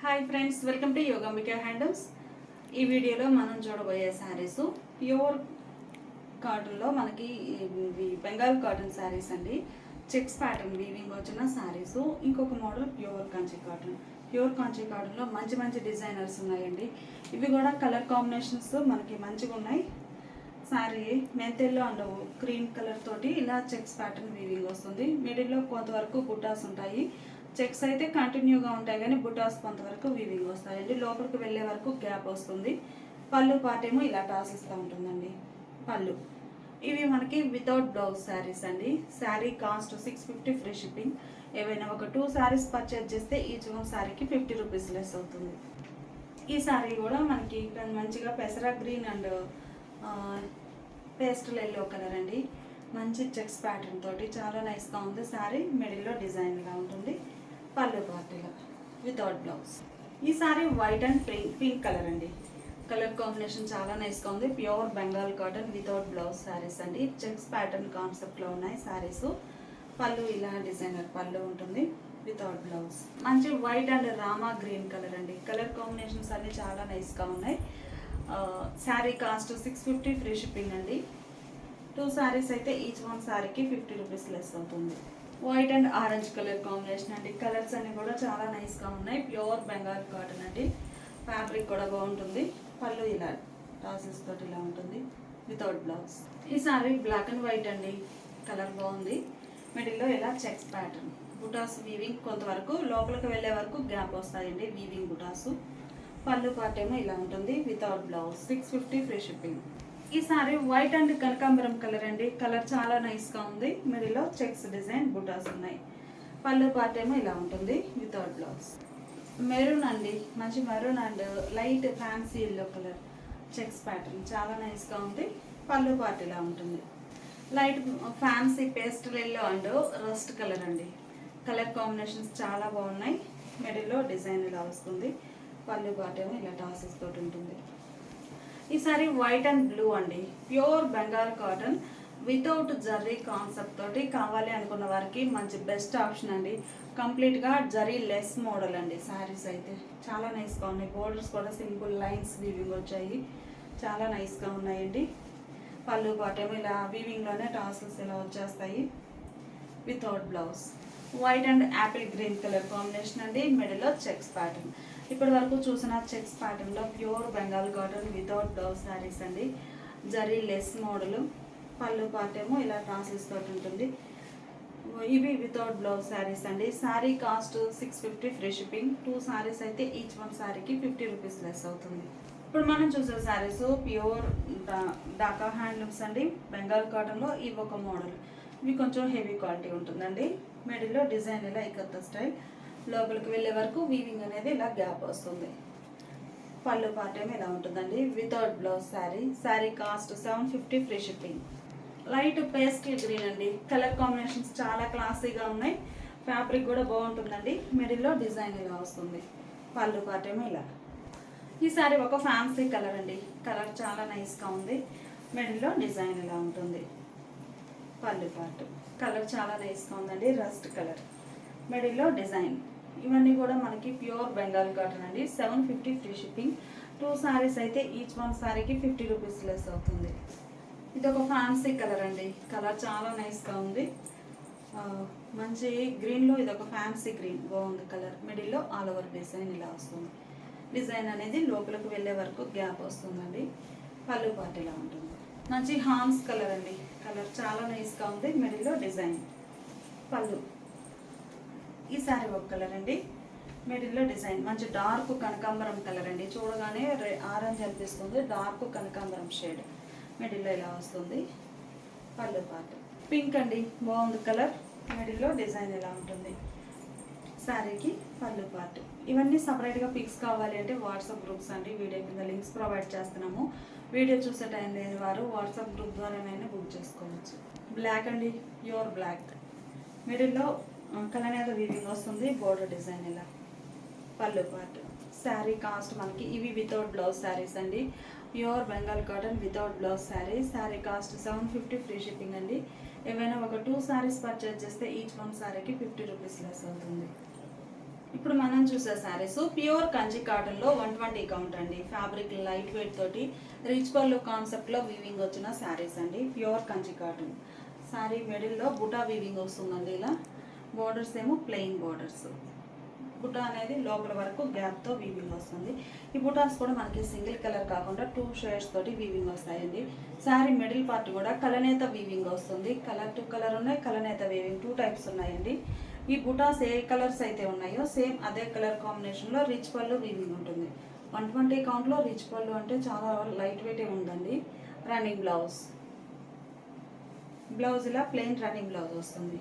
Hi friends welcome to Yogambika handlooms ఈ వీడియోలో మనం చూడబోయే శారీస్ ప్యూర్ కాటన్లో మనకి ఇవి బెంగాల్ కాటన్ శారీస్ అండి. చెక్స్ ప్యాటర్న్ వీవింగ్ వచ్చిన శారీస్ ఇంకొక model pure Kanchi cotton pure Kanchi కాటన్లో మంచి మంచి డిజైనర్స్ ఉన్నాయండి. ఇవి కూడా కలర్ కాంబినేషన్స్ మనకి మంచిగా ఉన్నాయి. శారీ మెంతెల్లో అండ్ క్రీమ్ కలర్ తోటి ఇలా చెక్స్ ప్యాటర్న్ వీవింగ్ వస్తుంది. మిడిల్లో కొంతవరకు బుటాస్ ఉంటాయి. చెక్స్ అయితే కంటిన్యూగా ఉంటాయి కానీ బుటాస్ కొంతవరకు వీవింగ్ వస్తాయండి. లోపలికి వెళ్ళే వరకు గ్యాప్ వస్తుంది. పళ్ళు పార్ట్ ఏమో ఇలా టాస్ ఇస్తూ ఉంటుందండి. పళ్ళు. ఇవి మనకి వితౌట్ బ్లౌజ్ శారీస్ అండి. Sari cost six fifty free shipping ఏవైనా ఒక టూ శారీస్ పర్చేజ్ చేస్తే ఈచ్ వన్ శారీకి ఫిఫ్టీ రూపీస్ లెస్ అవుతుంది. ఈ శారీ కూడా మనకి ఇక్కడ మంచిగా పెసరా green and pastel yellow colour అండి. మంచి చెక్స్ ప్యాటర్న్ తోటి చాలా నైస్గా ఉంది. శారీ మిడిల్లో డిజైన్గా ఉంటుంది. Without blouse. ఈ sari white and pink pink colour అండి. కలర్ కాంబినేషన్ చాలా నైస్గా ఉంది. Pure Bengal cotton without blouse saris అండి. చెక్స్ ప్యాటర్న్ కాన్సెప్ట్లో ఉన్నాయి శారీస్ పళ్ళు ఇలా డిజైనర్ పళ్ళు ఉంటుంది వితౌట్ బ్లౌజ్ మంచి white and Rama green colour అండి. కలర్ కాంబినేషన్స్ అన్ని చాలా నైస్గా ఉన్నాయి. Sari cost six fifty free shipping అండి. టూ శారీస్ అయితే ఈచ్ వన్ శారీకి ఫిఫ్టీ రూపీస్ లెస్ అవుతుంది. White and orange colour combination అండి. కలర్స్ అన్ని కూడా చాలా నైస్గా ఉన్నాయి. ప్యూర్ బెంగాల్ కాటన్ అండి. ఫ్యాబ్రిక్ కూడా బాగుంటుంది. పళ్ళు ఇలా టాసెస్ తోటి ఇలా ఉంటుంది. వితౌట్ బ్లౌజ్ ఈ శారీ బ్లాక్ అండ్ వైట్ అండి. కలర్ బాగుంది. మిడిల్లో ఇలా చెక్స్ ప్యాటర్న్ బుటాస్ వీవింగ్ కొంతవరకు లోపలికి వెళ్ళే వరకు గ్యాప్ వస్తాయండి. వీవింగ్ బుటాసు పళ్ళు పార్ట్ ఏమో ఇలా ఉంటుంది. Without blouse six fifty free shipping ఈ సారీ వైట్ అండ్ కనకాంబరం కలర్ అండి. కలర్ చాలా నైస్గా ఉంది. మిడిల్లో చెక్స్ డిజైన్ బుటాస్ ఉన్నాయి. పళ్ళు పార్ట్ ఏమో ఇలా ఉంటుంది. Without blouse. మెరూన్ అండి. మంచి maroon and light fancy yellow colour checks pattern. చాలా నైస్గా ఉంది. పళ్ళు పార్ట్ ఇలా ఉంటుంది. Light fancy pastel yellow and rust colour అండి. కలర్ కాంబినేషన్స్ చాలా బాగున్నాయి. మిడిల్లో డిజైన్ ఇలా వస్తుంది. పళ్ళు పాటేమో ఇలా టాసెస్ తోటి ఉంటుంది. ఈ సారీ వైట్ అండ్ బ్లూ అండి. Pure Bengal cotton without zari concept తోటి కావాలి అనుకున్న వారికి మంచి బెస్ట్ ఆప్షన్ అండి. కంప్లీట్గా జరీ లెస్ మోడల్ అండి శారీస్ అయితే. చాలా నైస్గా ఉన్నాయి. బోర్డర్స్ కూడా సింపుల్ లైన్స్ వీవింగ్ వచ్చాయి. చాలా నైస్గా ఉన్నాయండి. పళ్ళు పాటేమో ఇలా వీవింగ్లోనే టాసల్స్ ఇలా వచ్చేస్తాయి. Without blouse white and apple green colour combination అండి. మిడిల్లో చెక్స్ ప్యాటర్న్ ఇప్పటి వరకు చూసిన చెక్స్ ప్యాటర్న్లో ప్యూర్ బెంగాల్ కాటన్ వితౌట్ డవ్ శారీస్ అండి. జరీ లెస్ మోడల్ పళ్ళు పార్ట్ ఏమో ఇలా ట్రాన్సెస్ తోటి ఉంటుంది. ఇవి వితౌట్ బ్లౌజ్ శారీస్ అండి. Sari cost six fifty free shipping. Two saris అయితే ఈచ్ వన్ శారీకి ఫిఫ్టీ రూపీస్ లెస్ అవుతుంది. ఇప్పుడు మనం చూసే శారీస్ ప్యూర్ డాకా హ్యాండ్లూమ్స్ అండి. బెంగాల్ కాటన్లో ఇవి ఒక మోడల్. ఇవి కొంచెం హెవీ క్వాలిటీ ఉంటుందండి. మిడిల్లో డిజైన్ ఇలా ఇకత్త స్టైల్. లోపలికి వెళ్ళే వరకు వీవింగ్ అనేది ఇలా గ్యాప్ వస్తుంది. పళ్ళు పార్ట్ ఏమి ఇలా ఉంటుందండి. Without blouse sari sari cost seven fifty free shipping light pastel green అండి. కలర్ కాంబినేషన్స్ చాలా క్లాసీగా ఉన్నాయి. ఫ్యాబ్రిక్ కూడా బాగుంటుందండి. మిడిల్లో డిజైన్ ఇలా వస్తుంది. పళ్ళు పార్ట్ ఏమో ఇలా. ఈ శారీ ఒక ఫ్యాన్సీ కలర్ అండి. కలర్ చాలా నైస్గా ఉంది. మిడిల్లో డిజైన్ ఇలా ఉంటుంది. పళ్ళు పార్ట్ కలర్ చాలా నైస్గా ఉందండి. రస్ట్ కలర్ మిడిల్లో డిజైన్ ఇవన్నీ కూడా మనకి ప్యూర్ బెంగాల్ కాటన్ అండి. Seven fifty free shipping. Two saris అయితే ఈచ్ వన్ శారీకి ఫిఫ్టీ రూపీస్ లెస్ అవుతుంది. ఇది ఒక ఫ్యాన్సీ కలర్ అండి. కలర్ చాలా నైస్గా ఉంది. మంచి గ్రీన్లో ఇది ఒక ఫ్యాన్సీ గ్రీన్ బాగుంది కలర్ మిడిల్లో ఆల్ ఓవర్ డిజైన్ ఇలా వస్తుంది. డిజైన్ అనేది లోపలికి వెళ్ళే వరకు గ్యాప్ వస్తుందండి. పళ్ళు పాటు ఇలా ఉంటుంది. మంచి హాన్స్ కలర్ అండి. కలర్ చాలా నైస్గా ఉంది. మిడిల్లో డిజైన్ పళ్ళు. ఈ శారీ ఒక కలర్ అండి. మిడిల్లో డిజైన్ మంచి డార్క్ కనకాంబరం కలర్ అండి. చూడగానే ఆరెంజ్ అనిపిస్తుంది. డార్క్ కనకాంబరం షేడ్ మిడిల్లో ఇలా వస్తుంది. పళ్ళు పార్ట్ పింక్ అండి. బాగుంది కలర్ మిడిల్లో డిజైన్ ఇలా ఉంటుంది? శారీకి పళ్ళు పార్ట్ ఇవన్నీ సపరేట్గా పిక్స్ కావాలి అంటే వాట్సాప్ గ్రూప్స్ అండి. వీడియో కింద లింక్స్ ప్రొవైడ్ చేస్తున్నాము. వీడియో చూసే టైం లేని వారు వాట్సాప్ గ్రూప్ ద్వారానైనా బుక్ చేసుకోవచ్చు. బ్లాక్ అండి. ప్యూర్ బ్లాక్ మిడిల్లో కలనేత వీవింగ్ వస్తుంది బోర్డర్ డిజైన్ ఇలా. పళ్ళు పార్ట్ శారీ కాస్ట్ మనకి ఇవి వితౌట్ బ్లౌజ్ శారీస్ అండి. Pure Bengal cotton without blouse sari sari cost seven fifty free shipping అండి. ఏమైనా ఒక టూ శారీస్ పర్చేజ్ చేస్తే ఈచ్ వన్ శారీకి ఫిఫ్టీ రూపీస్ లెస్ అవుతుంది. ఇప్పుడు మనం చూసే శారీస్ ప్యూర్ కంచి కాటన్లో వన్ ట్వంటీ కౌంట్ అండి. ఫ్యాబ్రిక్ లైట్ వెయిట్ తోటి రిచ్ పళ్ళు కాన్సెప్ట్లో వీవింగ్ వచ్చిన శారీస్ అండి. ప్యూర్ కంచి కాటన్ శారీ మిడిల్లో బుటా వీవింగ్ వస్తుందండి ఇలా. బోర్డర్స్ ఏమో ప్లెయిన్ బోర్డర్స్ బుటా అనేది లోపల వరకు గ్యాప్తో వీవింగ్ వస్తుంది. ఈ బుటాస్ కూడా మనకి సింగిల్ కలర్ కాకుండా టూ షేడ్స్ తోటి వీవింగ్ వస్తాయండి. శారీ మిడిల్ పార్ట్ కూడా కలనేత వీవింగ్ వస్తుంది. కలర్ టు కలర్ ఉన్నాయి కలనేత వీవింగ్ టూ టైప్స్ ఉన్నాయండి. ఈ బుటాస్ ఏ కలర్స్ అయితే ఉన్నాయో సేమ్ అదే కలర్ కాంబినేషన్లో రిచ్ పళ్ళు వీవింగ్ ఉంటుంది. వన్ ట్వంటీ కౌంట్లో రిచ్ పళ్ళు అంటే చాలా లైట్ వెయిట్ ఉందండి. రన్నింగ్ బ్లౌజ్ బ్లౌజ్ ఇలా ప్లెయిన్ రన్నింగ్ బ్లౌజ్ వస్తుంది.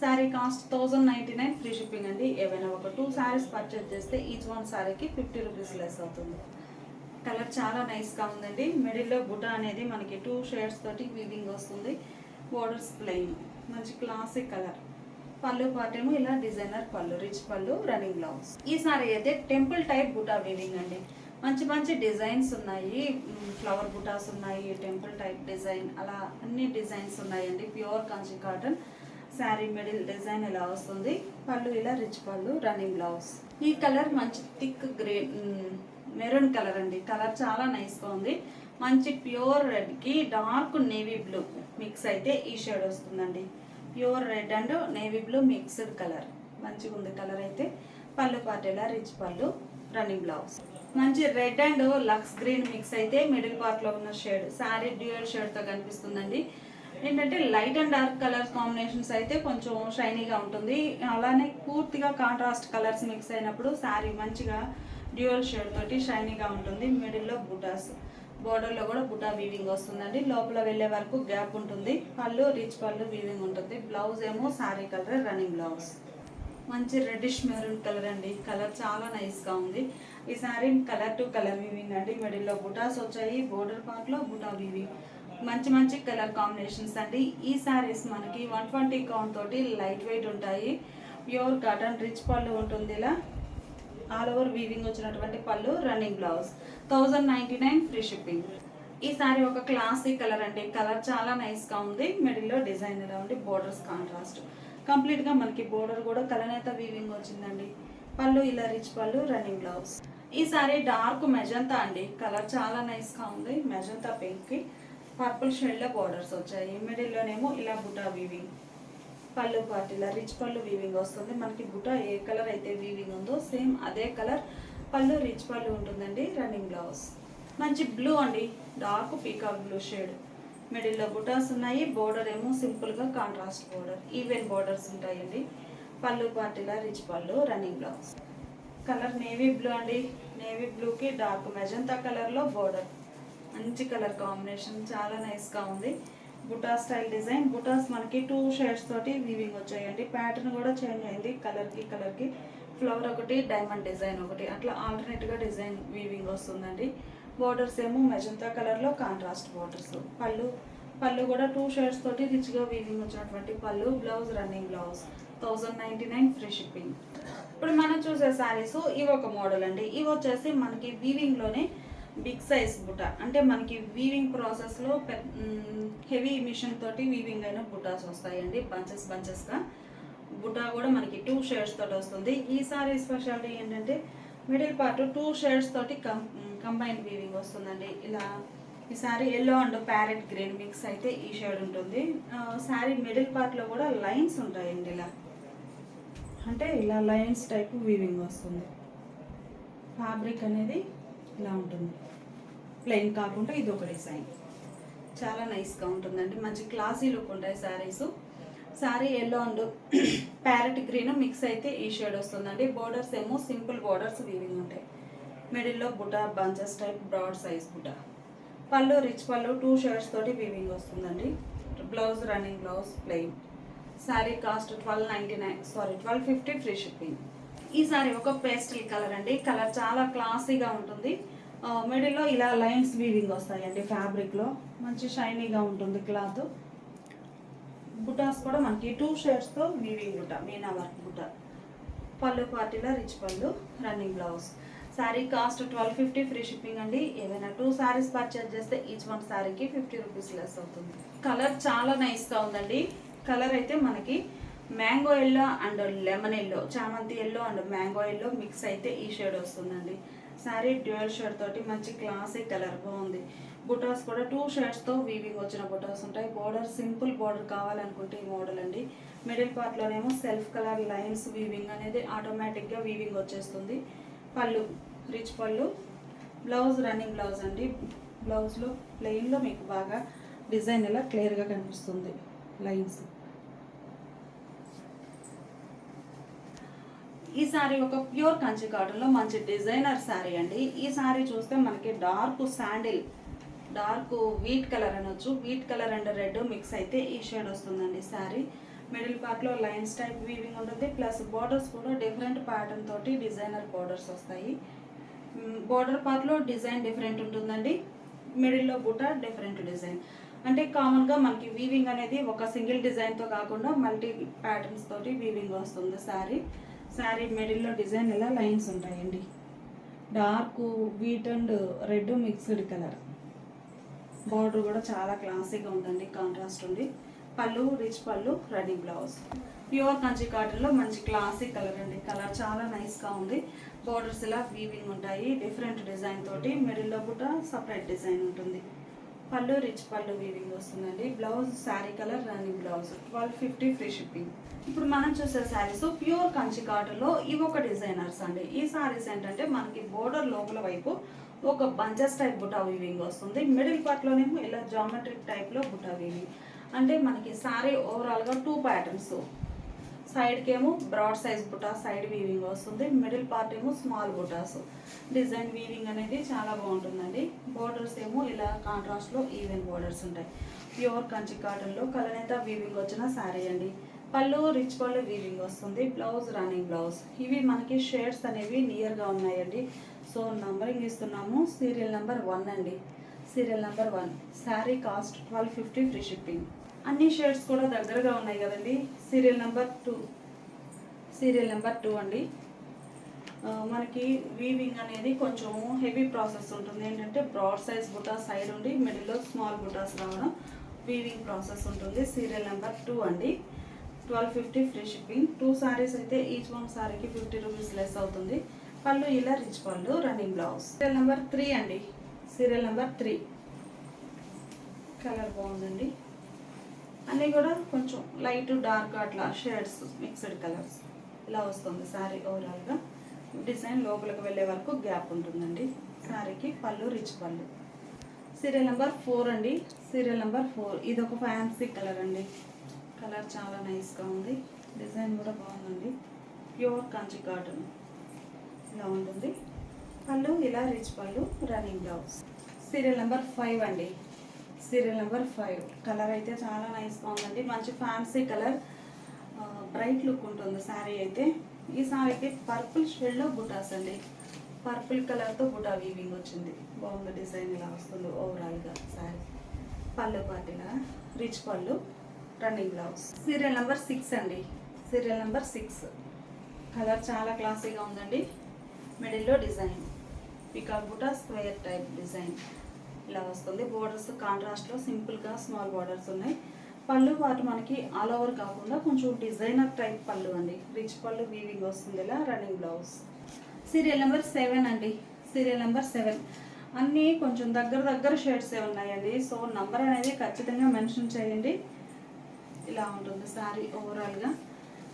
Sari cost thousand ninety nine free shipping అండి ఏవైనా ఒక టూ శారీస్ పర్చేజ్ చేస్తే ఈచ్ వన్ శారీకి ఫిఫ్టీ రూపీస్ లెస్ అవుతుంది. కలర్ చాలా నైస్గా ఉందండి. మిడిల్లో బుటా అనేది మనకి టూ షేడ్స్ తోటి వీవింగ్ వస్తుంది. బోర్డర్స్ ప్లెయిన్ మంచి క్లాసిక్ కలర్ పళ్ళు పార్ట్ ఏమో ఇలా డిజైనర్ పళ్ళు రిచ్ పళ్ళు రన్నింగ్ బ్లౌజ్ ఈ సారీ అయితే టెంపుల్ టైప్ బుటా వీవింగ్ అండి. మంచి మంచి డిజైన్స్ ఉన్నాయి. ఫ్లవర్ బుటాస్ ఉన్నాయి టెంపుల్ టైప్ డిజైన్ అలా అన్ని డిజైన్స్ ఉన్నాయండి. Pure Kanchi cotton saree middle design ఇలా వస్తుంది? పళ్ళు ఇలా రిచ్ పళ్ళు రన్నింగ్ బ్లౌజ్ ఈ కలర్ మంచి థిక్ గ్రీన్ మెరూన్ కలర్ అండి. కలర్ చాలా నైస్గా ఉంది. మంచి ప్యూర్ రెడ్కి డార్క్ నేవీ బ్లూ మిక్స్ అయితే ఈ షేడ్ వస్తుందండి. Pure red and navy blue mixed colour. మంచిగా ఉంది కలర్ అయితే. పళ్ళు పాటేలా రిచ్ పళ్ళు రన్నింగ్ బ్లౌజ్ మంచి red and Lux green mix అయితే మిడిల్ పార్ట్లో ఉన్న షేడ్. శారీ డ్యూయల్ షేడ్తో కనిపిస్తుందండి. ఏంటంటే light and dark colours combinations అయితే కొంచెం షైనీగా ఉంటుంది. అలానే పూర్తిగా కాంట్రాస్ట్ కలర్స్ మిక్స్ అయినప్పుడు శారీ మంచిగా డ్యూయల్ షేడ్ తోటి షైనీగా ఉంటుంది. మిడిల్లో బుటాస్ బోర్డర్లో కూడా బుటా వీవింగ్ వస్తుందండి. లోపల వెళ్ళే వరకు గ్యాప్ ఉంటుంది. పళ్ళు రిచ్ పళ్ళు వీవింగ్ ఉంటుంది. బ్లౌజ్ ఏమో శారీ కలర్ రన్నింగ్ బ్లౌజ్. మంచి రెడ్డిష్ మెరూన్ కలర్ అండి. కలర్ చాలా నైస్గా ఉంది. ఈ sari colour to colour weaving అండి. మిడిల్లో బుటాస్ వచ్చాయి బోర్డర్ పార్ట్లో బుటా వీవింగ్. మంచి మంచి కలర్ కాంబినేషన్స్ అండి. ఈ శారీస్ మనకి వన్ ట్వంటీ కౌంట్ తోటి లైట్ వెయిట్ ఉంటాయి. ప్యూర్ కాటన్ రిచ్ పళ్ళు ఉంటుంది ఇలా. ఆల్ ఓవర్ వీవింగ్ వచ్చినటువంటి పళ్ళు running blouse thousand ninety nine free shipping ఈ సారీ ఒక క్లాసిక్ కలర్ అండి. కలర్ చాలా నైస్గా ఉంది. మిడిల్లో డిజైన్ ఎలా ఉంది. బోర్డర్స్ కాంట్రాస్ట్ కంప్లీట్గా మనకి బోర్డర్ కూడా కలనేత వీవింగ్ వచ్చిందండి. పళ్ళు ఇలా రిచ్ పళ్ళు రన్నింగ్ బ్లౌజ్ ఈ సారీ డార్క్ మెజంతా అండి. కలర్ చాలా నైస్గా ఉంది. మెజంతా పింక్కి పర్పుల్ షేడ్లో బోర్డర్స్ వచ్చాయి. మిడిల్లోనేమో ఇలా బుటా వీవింగ్ పళ్ళు పార్ట్ ఇలా రిచ్ పళ్ళు వీవింగ్ వస్తుంది. మనకి బుట్ట ఏ కలర్ అయితే వీవింగ్ ఉందో సేమ్ అదే కలర్ పళ్ళు రిచ్ పళ్ళు ఉంటుందండి. రన్నింగ్ బ్లౌజ్ మంచి బ్లూ అండి. డార్క్ పీకాక్ బ్లూ షేడ్ మిడిల్లో బుటాస్ ఉన్నాయి. బోర్డర్ ఏమో సింపుల్గా కాంట్రాస్ట్ బోర్డర్ ఈవెన్ బోర్డర్స్ ఉంటాయండి. పళ్ళు పార్ట్ ఇలా రిచ్ పళ్ళు running blouse colour navy blue అండి. నేవీ బ్లూకి డార్క్ మెజంతా కలర్లో బోర్డర్ మంచి కలర్ కాంబినేషన్ చాలా నైస్గా ఉంది. బుటా స్టైల్ డిజైన్. బుటాస్ మనకి టూ షేడ్స్ తోటి వీవింగ్ వచ్చాయండి. ప్యాటర్న్ కూడా చేంజ్ అయింది కలర్కి కలర్కి ఫ్లవర్ ఒకటి డైమండ్ డిజైన్ ఒకటి. అట్లా ఆల్టర్నేట్గా డిజైన్ వీవింగ్ వస్తుందండి. బార్డర్స్ ఏమో మెజంతా కలర్లో కాంట్రాస్ట్ బార్డర్స్ పళ్ళు పళ్ళు కూడా టూ షేడ్స్ తోటి రిచ్గా వీవింగ్ వచ్చినటువంటి పళ్ళు. Blouse running blouse thousand ninety nine free shipping ఇప్పుడు మనం చూసే శారీస్ ఇవి ఒక మోడల్ అండి. ఇవి వచ్చేసి మనకి వీవింగ్లోనే బిగ్ సైజ్ బుట్ట అంటే మనకి వీవింగ్ ప్రాసెస్లో హెవీ మిషన్ తోటి వీవింగ్ అయిన బుటాస్ వస్తాయండి బంచెస్ బంచెస్గా బుటా కూడా మనకి టూ షేడ్స్ తోటి వస్తుంది. ఈ సారీ స్పెషాలిటీ ఏంటంటే మిడిల్ పార్ట్ టూ షేడ్స్ తోటి కం కంబైన్ వీవింగ్ వస్తుందండి. ఇలా ఈ sari yellow and parrot green mix అయితే ఈ షేడ్ ఉంటుంది. సారీ మిడిల్ పార్ట్లో కూడా లైన్స్ ఉంటాయండి ఇలా. అంటే ఇలా లైన్స్ టైప్ వీవింగ్ వస్తుంది. ఫ్యాబ్రిక్ అనేది ఇలా ఉంటుంది. ప్లెయిన్ కాకుండా ఇది ఒక డిజైన్ చాలా నైస్గా ఉంటుందండి. మంచి క్లాసీ లుక్ ఉంటాయి saris sari yellow and parrot green mix అయితే ఈ షేడ్ వస్తుందండి. బోర్డర్స్ ఏమో సింపుల్ బోర్డర్స్ వీవింగ్ ఉంటాయి. మిడిల్లో బుట్ట బంచెస్ టైప్ బ్రాడ్ సైజ్ బుట్ట పళ్ళు రిచ్ పళ్ళు టూ షేడ్స్ తోటి వీవింగ్ వస్తుందండి. Blouse running blouse plain sari cost twelve ninety nine sorry twelve fifty free shipping ఈ సారీ ఒక పేస్టల్ కలర్ అండి. కలర్ చాలా క్లాసీగా ఉంటుంది. మిడిల్లో ఇలా లైన్స్ వీవింగ్ వస్తాయండి ఫ్యాబ్రిక్లో. మంచి షైనీగా ఉంటుంది క్లాత్. బుటాస్ కూడా మనకి టూ షేడ్స్తో వీవింగ్ బుట్ట మీనా వర్క్ బుట్ట పళ్ళు పార్టీలో రిచ్ పళ్ళు running blouse. Sari cost twelve fifty free shipping అండి. ఏదైనా టూ శారీస్ పర్చేజ్ చేస్తే ఈచ్ వన్ శారీకి ఫిఫ్టీ రూపీస్ లెస్ అవుతుంది. కలర్ చాలా నైస్గా ఉందండి. కలర్ అయితే మనకి mango yellow and lemon yellow చామంతి yellow and mango yellow mix అయితే ఈ షేడ్ వస్తుందండి. శారీ డ్యూయల్ షేడ్ తోటి మంచి క్లాసిక్ కలర్ బాగుంది. బుటాస్ కూడా టూ షేడ్స్తో వీవింగ్ వచ్చిన బుటాస్ ఉంటాయి. బోర్డర్ సింపుల్ బోర్డర్ కావాలనుకుంటే ఈ మోడల్ అండి. మిడిల్ పార్ట్లోనేమో సెల్ఫ్ కలర్ లైన్స్ వీవింగ్ అనేది ఆటోమేటిక్గా వీవింగ్ వచ్చేస్తుంది. పళ్ళు రిచ్ పళ్ళు. బ్లౌజ్ రన్నింగ్ బ్లౌజ్ అండి. బ్లౌజ్లో ప్లెయిన్లో మీకు బాగా డిజైన్ ఇలా క్లియర్గా కనిపిస్తుంది లైన్స్. ఈ సారీ ఒక ప్యూర్ కంచి కాటన్లో మంచి డిజైనర్ శారీ అండి. ఈ సారీ చూస్తే మనకి dark sandal dark wheat colour అనొచ్చు. Wheat colour and red mix అయితే ఈ షేడ్ వస్తుందండి శారీ మిడిల్ పార్ట్లో లైన్స్ టైప్ వీవింగ్ ఉంటుంది. ప్లస్ బార్డర్స్ కూడా డిఫరెంట్ ప్యాటర్న్ తోటి డిజైనర్ బార్డర్స్ వస్తాయి. బార్డర్ పార్ట్లో డిజైన్ డిఫరెంట్ ఉంటుందండి. మిడిల్లో బుట్ట డిఫరెంట్ డిజైన్. అంటే కామన్గా మనకి వీవింగ్ అనేది ఒక సింగిల్ డిజైన్తో కాకుండా మల్టీ ప్యాటర్న్స్ తోటి వీవింగ్ వస్తుంది శారీ శారీ మిడిల్లో డిజైన్ ఇలా లైన్స్ ఉంటాయండి. Dark wheat and red mixed colour. Border కూడా చాలా క్లాసీగా ఉందండి కాంట్రాస్ట్ ఉంది. పళ్ళు రిచ్ పళ్ళు రెడీ బ్లౌజ్. ప్యూర్ కంచి కాటన్లో మంచి క్లాసిక్ కలర్ అండి. కలర్ చాలా నైస్గా ఉంది. బార్డర్స్ ఇలా వీవింగ్ ఉంటాయి డిఫరెంట్ డిజైన్ తోటి. మిడిల్లో కూడా సపరేట్ డిజైన్ ఉంటుంది. పళ్ళు రిచ్ పళ్ళు వీవింగ్ వస్తుందండి. Blouse sari colour running blouse twelve fifty free shipping ఇప్పుడు మనం చూసే శారీస్ ప్యూర్ కంచి కాటన్లో ఇవి ఒక డిజైనర్స్ అండి. ఈ శారీస్ ఏంటంటే మనకి బోర్డర్ లోపల వైపు ఒక బంచెస్ టైప్ బుటా వీవింగ్ వస్తుంది. మిడిల్ పార్ట్లోనేమో ఇలా జామెట్రిక్ టైప్లో బుటా వీవింగ్ అంటే మనకి శారీ ఓవరాల్గా టూ ప్యాటర్న్స్ సైడ్కి ఏమో బ్రాడ్ సైజ్ బుటా సైడ్ వీవింగ్ వస్తుంది. మిడిల్ పార్ట్ ఏమో స్మాల్ బుటాస్. డిజైన్ వీవింగ్ అనేది చాలా బాగుంటుందండి. బోర్డర్స్ ఏమో ఇలా కాంట్రాస్ట్లో ఈవెన్ బోర్డర్స్ ఉంటాయి. ప్యూర్ కంచి కాటన్లో కలనేత వీవింగ్ వచ్చిన శారీ అండి. పళ్ళు రిచ్ పళ్ళు వీవింగ్ వస్తుంది. Blouse running blouse. ఇవి మనకి షేడ్స్ అనేవి నియర్గా ఉన్నాయండి. సో నంబరింగ్ ఇస్తున్నాము. సీరియల్ నెంబర్ వన్ అండి. Serial number one. Sari cost twelve fifty free shipping. అన్ని షేడ్స్ కూడా దగ్గరగా ఉన్నాయి కదండి. Serial number two. Serial number two అండి. మనకి వీవింగ్ అనేది కొంచెం హెవీ ప్రాసెస్ ఉంటుంది. ఏంటంటే బ్రాడ్ సైజ్ బుటా సైడ్ ఉండి మిడిల్లో స్మాల్ బుటాస్ రావడం వీవింగ్ ప్రాసెస్ ఉంటుంది. సీరియల్ నెంబర్ టూ అండి. Twelve fifty free shipping. Two saris అయితే ఈచ్ వన్ సారీకి ఫిఫ్టీ రూపీస్ లెస్ అవుతుంది. పళ్ళు ఇలా రిచ్ పళ్ళు running blouse serial number three అండి. సీరియల్ నెంబర్ త్రీ కలర్ బాగుందండి. అన్నీ కూడా కొంచెం లైట్ డార్క్ అట్లా షేడ్స్ మిక్స్డ్ కలర్స్ ఇలా వస్తుంది శారీ ఓవరాల్గా. డిజైన్ లోపలికి వెళ్ళే వరకు గ్యాప్ ఉంటుందండి. శారీకి పళ్ళు రిచ్ పళ్ళు. సీరియల్ నెంబర్ ఫోర్ అండి. Serial number four. ఇది ఒక ఫ్యాన్సీ కలర్ అండి. కలర్ చాలా నైస్గా ఉంది. డిజైన్ కూడా బాగుందండి. ప్యూర్ కంచి కాటన్ ఇలా ఉంటుంది. పళ్ళు ఇలా రిచ్ పళ్ళు running blouse. Serial number five అండి. Serial number five. కలర్ అయితే చాలా నైస్గా ఉందండి. మంచి ఫ్యాన్సీ కలర్. బ్రైట్ లుక్ ఉంటుంది శారీ అయితే. ఈ శారీకి పర్పుల్ షేడ్లో బుటాస్ అండి. పర్పుల్ కలర్తో బుటా వీవింగ్ వచ్చింది. బాగుంది డిజైన్ ఇలా వస్తుంది ఓవరాల్గా శారీ. పళ్ళు పాటిలా రిచ్ పళ్ళు. Running blouse. Serial number six అండి. Serial number six. కలర్ చాలా క్లాసీగా ఉందండి. మిడిల్లో డిజైన్. పికాక్ బుటా స్క్వేర్ టైప్ డిజైన్. ఇలా వస్తుంది. బోర్డర్స్ కాంట్రాస్ట్లో సింపుల్గా స్మాల్ బోర్డర్స్ ఉన్నాయి. పళ్ళు వాటి మనకి ఆల్ ఓవర్ కాకుండా కొంచెం డిజైనర్ టైప్ పళ్ళు అండి. రిచ్ పళ్ళు వీవింగ్ వస్తుంది ఇలా running blouse serial number seven అండి. సీరియల్ నెంబర్ సెవెన్ అన్నీ కొంచెం దగ్గర దగ్గర షేడ్సే ఉన్నాయండి. సో నంబర్ అనేది ఖచ్చితంగా మెన్షన్ చేయండి. ఇలా ఉంటుంది శారీ ఓవరాల్గా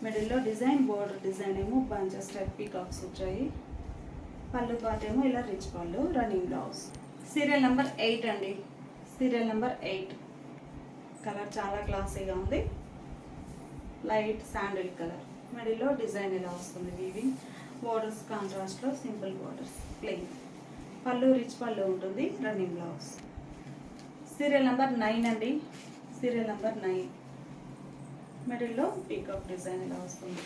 మిడిల్లో డిజైన్ బోర్డర్ డిజైన్ ఏమో బంచెస్ టైప్ పీకాక్స్ వచ్చాయి. పళ్ళు పాటేమో ఇలా రిచ్ పళ్ళు running blouse serial number eight అండి. Serial number eight. కలర్ చాలా క్లాసీగా ఉంది. Light sandal colour. మిడిల్లో డిజైన్ ఇలా వస్తుంది వీవింగ్ బోర్డర్స్ కాంట్రాస్ట్లో సింపుల్ బోర్డర్స్. ప్లెయిన్ పళ్ళు రిచ్ పళ్ళు ఉంటుంది. Running blouse. Serial number nine అండి. Serial number nine. మిడిల్లో పీకాక్ డిజైన్ ఇలా వస్తుంది?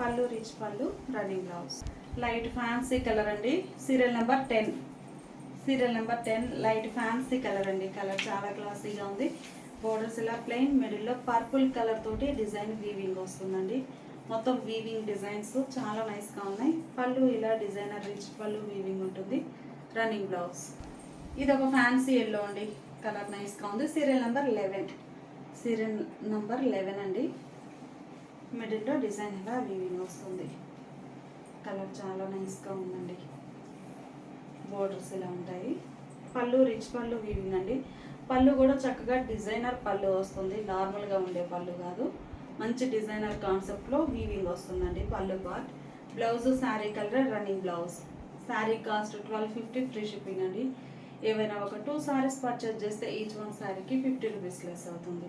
పళ్ళు రిచ్ పళ్ళు running blouse light fancy colour అండి. Serial number ten serial number ten light fancy colour అండి. కలర్ చాలా క్లాసీగా ఉంది. బోర్డర్స్ ఇలా ప్లెయిన్ మిడిల్లో పర్పుల్ కలర్ తోటి డిజైన్ వీవింగ్ వస్తుందండి. మొత్తం వీవింగ్ డిజైన్స్ చాలా నైస్గా ఉన్నాయి. పళ్ళు ఇలా డిజైనర్ రిచ్ పళ్ళు వీవింగ్ ఉంటుంది. రన్నింగ్ బ్లౌజ్ ఇది ఒక ఫ్యాన్సీ ఎల్లో అండి. కలర్ నైస్గా ఉంది. Serial number eleven serial number eleven అండి. మిడిల్లో డిజైన్ ఇలా వీవింగ్ వస్తుంది? కలర్ చాలా నైస్గా ఉందండి. బోర్డర్స్ ఇలా ఉంటాయి? పళ్ళు రిచ్ పళ్ళు వీవింగ్ అండి. పళ్ళు కూడా చక్కగా డిజైనర్ పళ్ళు వస్తుంది. నార్మల్గా ఉండే పళ్ళు కాదు. మంచి డిజైనర్ కాన్సెప్ట్లో వీవింగ్ వస్తుందండి పళ్ళు part blouse sari colour running blouse sari cost twelve fifty free shipping అండి. ఏవైనా ఒక టూ శారీస్ పర్చేస్ చేస్తే ఈచ్ వన్ శారీకి ఫిఫ్టీ రూపీస్ లెస్ అవుతుంది.